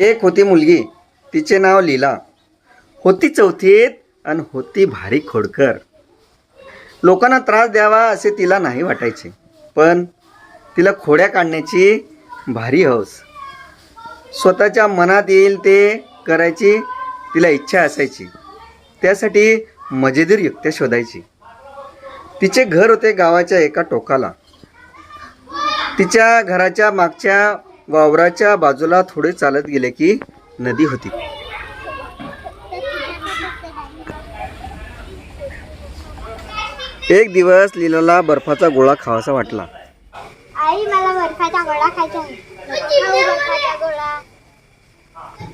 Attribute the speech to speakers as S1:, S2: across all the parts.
S1: एक होती मुलगी. तिचे नाव लीला. होती चौथीत आणि होती भारी खोडकर. लोकांना त्रास द्यावा असे तिला नाही वाटायचे. पण तिला खोड्या काढण्याची भारी हौस. स्वतःच्या मनात येईल ते करायची तिला इच्छा असायची. त्यासाठी मजेदार युक्त्या शोधायची. तिचे घर होते गावाच्या एका टोकाला. तिच्या घराच्या मागच्या वावराच्या बाजूला थोडे चालत गेले की नदी होती. एक दिवस लीलाला बर्फाचा गोळा खावासा वाटला.
S2: आई मला बर्फाचा गोळा खायचा आहे. बर्फाचा गोळा.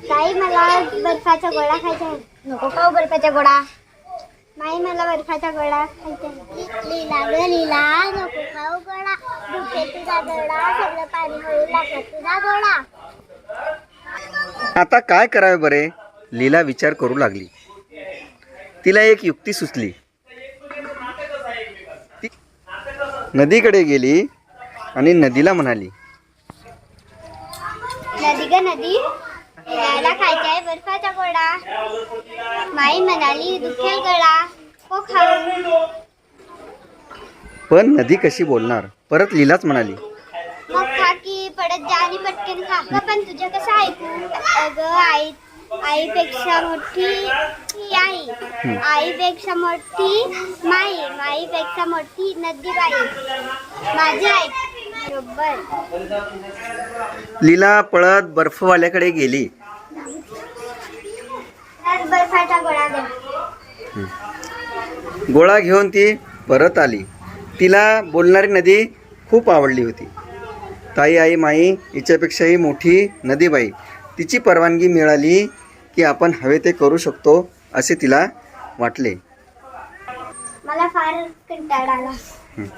S2: ताई मला बर्फाचा गोळा खायचा आहे. नको खाऊ बर्फाचा गोळा. माई मला बर्फाचा गोळा खायचा लीला ग लीला नको खाऊ गोळा. तुझा गोळा सगळं पाणी तुझा गोळा.
S1: आता काय करावे बरे? लीला विचार करू लागली. तिला एक युक्ती सुचली. ती नदीकडे गेली आणि नदीला म्हणाली
S2: नदी ग नदी. यायला खायचा आहे बर्फाचा गोळा माई म्हणाली दुखेल गळा. हो खाऊ.
S1: पण नदी कशी बोलणार? परत लीलाच म्हणाली.
S2: मग खा की पडत जा आणि पटकन खा. पण तुझं कसं ऐकू? अगं आई आईपेक्षा मोठी ही आई आईपेक्षा मोठी माई माईपेक्षा मोठी नदी बाई माझी आई. बरोबर.
S1: लीला पळत बर्फवाल्याकडे गेली.
S2: गोळा
S1: घेऊन ती परत आली. तिला बोलणारी नदी खूप आवडली होती. ताई आई माई हिच्यापेक्षाही मोठी नदीबाई तिची परवानगी मिळाली की आपण हवे ते करू शकतो असे तिला वाटले.
S2: मला फार कंटाळा आला.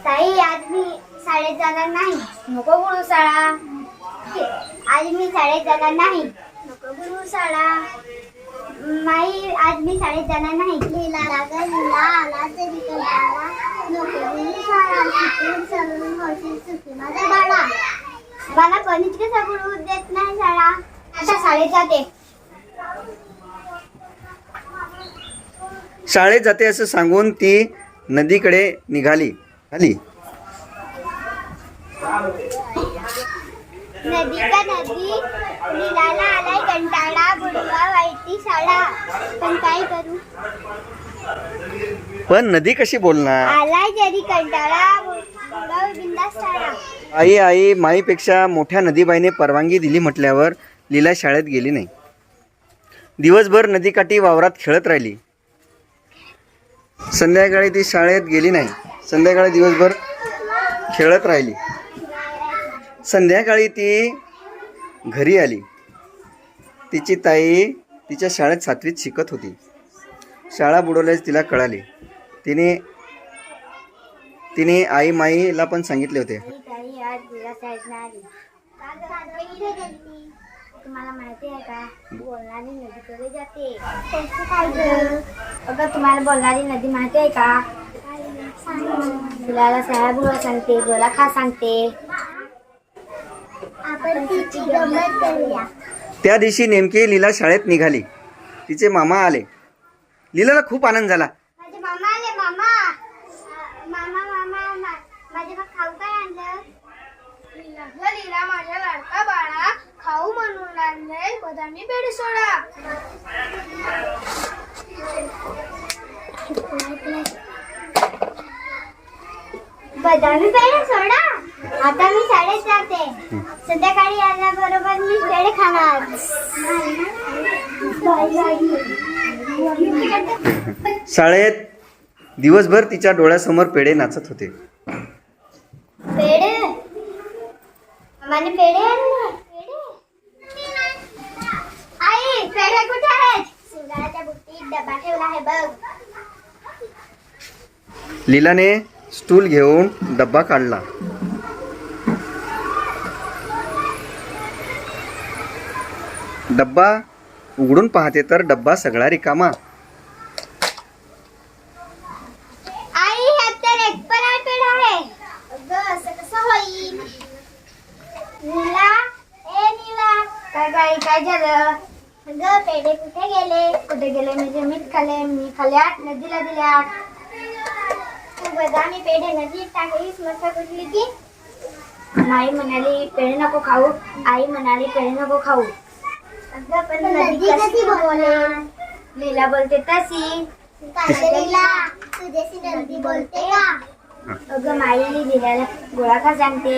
S2: ताई आज मी शाळेत जाणार नाही. नको गुरु शाळा. आज मी शाळेत जाणार नाही. नको गुरु शाळा. माई आज मी शाळेत जाणार नाही. लिहिला लागा लिहिला आला तरी कंटाळा नको शाळा शिकून सरून होशील सुखी माझा बाळा. मला कोणीच कसं गुरु देत नाही शाळा. आता शाळेत जाते.
S1: शाळेत जाते असं सांगून ती नदीकडे निघाली. आली
S2: नदी का नदी निघाला आलाय कंटाळा बुडवा वाईटी शाळा. पण काय करू?
S1: पण नदी कशी बोलणार?
S2: आलाय जरी कंटाळा बुडवा बिंदास शाळा.
S1: आई आई माईपेक्षा मोठ्या नदीबाईने परवानगी दिली म्हटल्यावर लीला शाळेत गेली नाही. दिवसभर नदीकाठी वावरात खेळत राहिली. संध्याकाळी ती शाळेत गेली नाही. संध्याकाळी दिवसभर खेळत राहिली. संध्याकाळी ती घरी आली. तिची ताई तिच्या शाळेत सातवीत शिकत होती. शाळा बुडवल्यास तिला कळाली. तिने तिने आई माईला पण सांगितले होते.
S2: ताई आज तुला तुम्हाला माहिती आहे का? बोलणारी नदीकडे जाते? अगं तुम्हाला बोलणारी नदी माहिती आहे का? तुला साहेब सांगते गोला खा सांगते आपण तिची गंमत करूया
S1: त्या दिवशी नेमकी लीला शाळेत निघाली. तिचे मामा आले. लीलाला खूप आनंद झाला.
S2: बदामी पेढे सोडा बदामी पेढे सोडा आता मी शाळेत जाते संध्याकाळी आल्याबरोबर मी पेढे खाणार.
S1: शाळेत दिवसभर तिच्या डोळ्यासमोर पेढे नाचत होते.
S2: पेढे? मामाने पेढे आणले? पेढे? आई पेढे कुठे आहेत? सिंगाराच्या बुट्टीत डबा ठेवला आहे बघ.
S1: लीलाने स्टूल घेऊन डब्बा काढला. डब्बा उघडून पाहते तर डब्बा सगळा रिकामा.
S2: आई ह्यात तर पण आहे पेढा आहे. अगं कसं काय झालं? अगं पेढे कुठे गेले? कुठे गेले? म्हणजे मीच खाले मी खाल्यात नदीला दिल्यात तू बदामी पेढे नदीत टाकलीस मस्त कुठली की आई म्हणाली पेढे नको खाऊ. आई म्हणाली पेढे नको खाऊ. अगं पण नदी कशी बोलेल लीला बोलते तशी. लीला तुझ्याशी नदी बोलते का? अगं माई लिलाला गोळा का सांगते.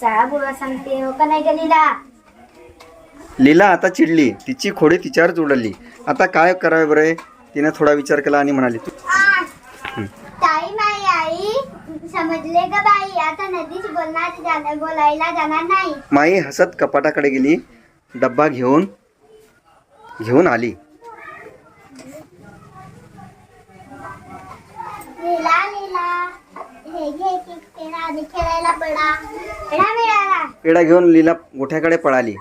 S2: शाळा गोळा सांगते हो का नाही ग लीला?
S1: लीला आता चिडली. तिची खोडी तिच्यावरच उडली आता काय करावे बरं? तिने थोडा विचार केला आणि म्हणाली "तू
S2: ताई माई आई समजले ग बाई आता नदीच बोलणार जाणार बोलायला जाणार नाही.
S1: माई हसत कपाटाकडे गेली. डब्बा घेऊन घेऊन आली.
S2: पेढा
S1: घेऊन लीला गोठ्याकडे पळाली.